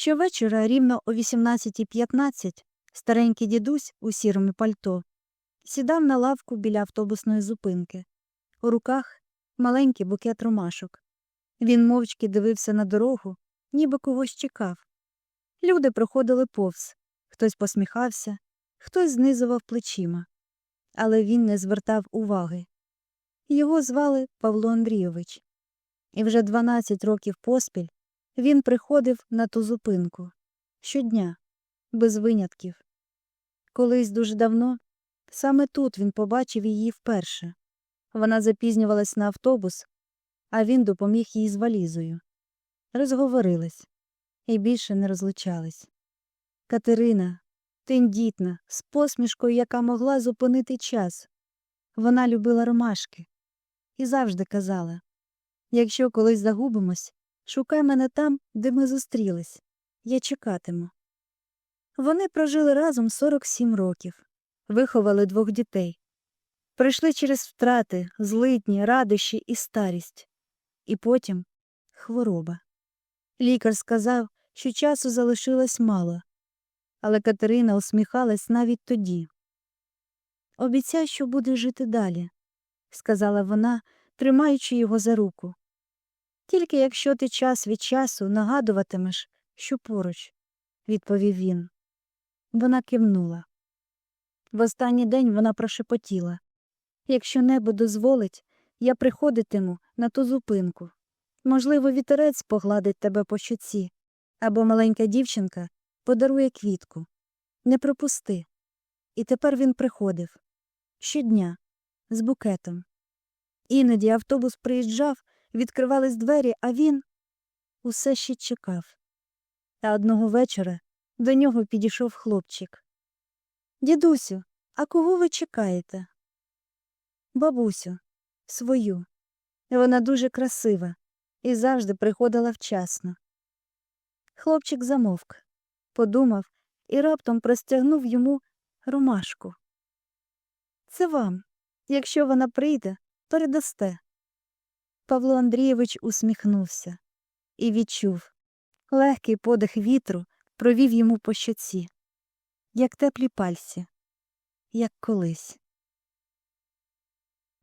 Щовечора рівно о 18.15 старенький дідусь у сірому пальто сідав на лавку біля автобусної зупинки. У руках маленький букет ромашок. Він мовчки дивився на дорогу, ніби когось чекав. Люди проходили повз, хтось посміхався, хтось знизував плечима. Але він не звертав уваги. Його звали Павло Андрійович. І вже 12 років поспіль він приходив на ту зупинку щодня, без винятків. Колись дуже давно саме тут він побачив її вперше. Вона запізнювалась на автобус, а він допоміг їй з валізою. Розговорились і більше не розлучались. Катерина, тендітна, з посмішкою, яка могла зупинити час. Вона любила ромашки і завжди казала якщо колись загубимось, шукай мене там, де ми зустрілись. Я чекатиму. Вони прожили разом 47 років, виховали двох дітей. Прийшли через втрати, злидні, радощі і старість. І потім хвороба. Лікар сказав, що часу залишилось мало, але Катерина усміхалась навіть тоді. Обіцяй, що будеш жити далі, сказала вона, тримаючи його за руку. Тільки якщо ти час від часу нагадуватимеш, що поруч, відповів він. Вона кивнула. В останній день вона прошепотіла якщо небо дозволить, я приходитиму на ту зупинку. Можливо, вітерець погладить тебе по щоці, або маленька дівчинка подарує квітку. Не пропусти. І тепер він приходив щодня, з букетом. Іноді автобус приїжджав, відкривались двері, а він усе ще чекав. Та одного вечора до нього підійшов хлопчик. Дідусю, а кого ви чекаєте? Бабусю, свою. Вона дуже красива і завжди приходила вчасно. Хлопчик замовк, подумав і раптом простягнув йому ромашку. Це вам. Якщо вона прийде, то передасте. Павло Андрійович усміхнувся і відчув легкий подих вітру провів йому по щоці, як теплі пальці, як колись.